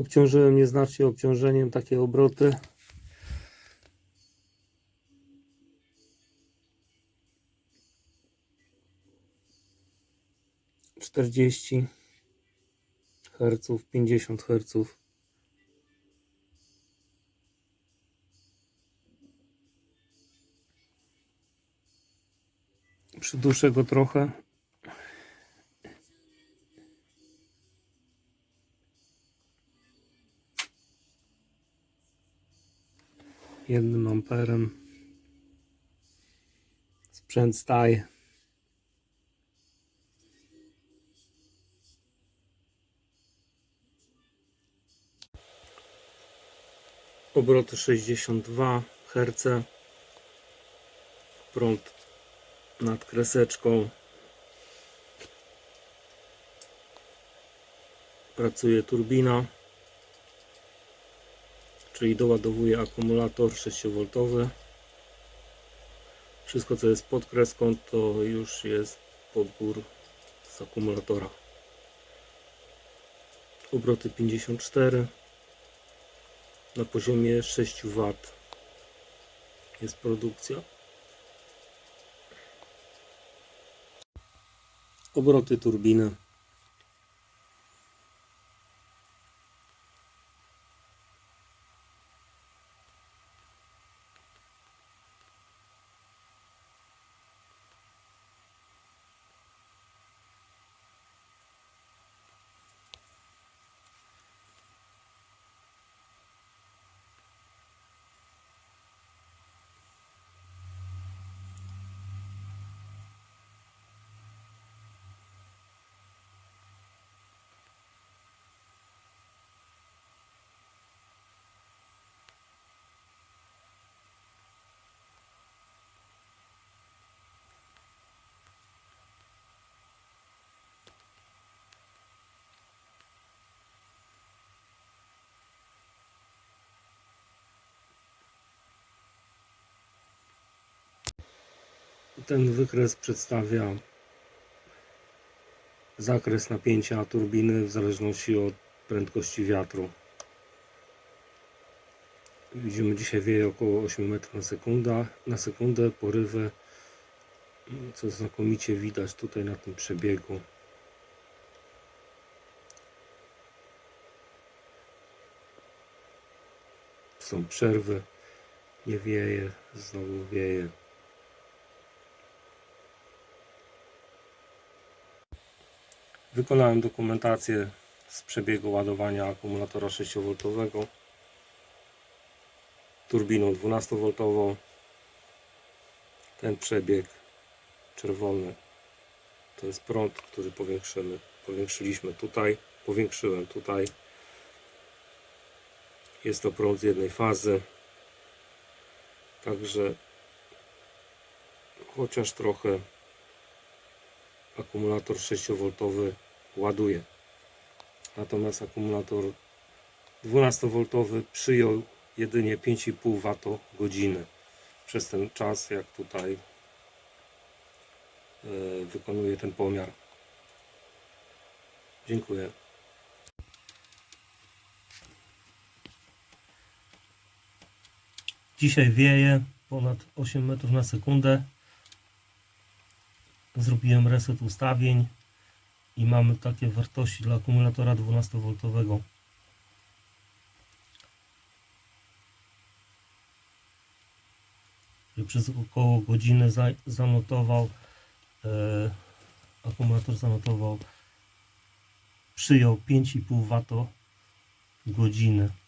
Obciążyłem nieznacznie obciążeniem takie obroty. Czterdzieści herców, pięćdziesiąt herców. Przyduszę go trochę. Jednym amperem. Sprzęt staje. Obroty 62 Hz. Prąd nad kreseczką. Pracuje turbina czyli doładowuje akumulator 6V. Wszystko co jest pod kreską to już jest podbór z akumulatora. Obroty 54 na poziomie 6W jest produkcja. Obroty turbiny Ten wykres przedstawia zakres napięcia turbiny w zależności od prędkości wiatru. Widzimy dzisiaj wieje około 8 metrów na sekundę, na sekundę porywy, co znakomicie widać tutaj na tym przebiegu. Są przerwy, nie wieje, znowu wieje. Wykonałem dokumentację z przebiegu ładowania akumulatora 6V turbiną 12V. Ten przebieg czerwony to jest prąd, który powiększymy. Powiększyliśmy tutaj, powiększyłem tutaj. Jest to prąd z jednej fazy. Także chociaż trochę akumulator 6V ładuje. Natomiast akumulator 12V przyjął jedynie 5,5 Wh przez ten czas, jak tutaj e, wykonuje ten pomiar. Dziękuję. Dzisiaj wieje ponad 8 metrów na sekundę zrobiłem reset ustawień i mamy takie wartości dla akumulatora 12V. I Przez około godziny za, zanotował, e, akumulator zanotował, przyjął 5,5 W godzinę.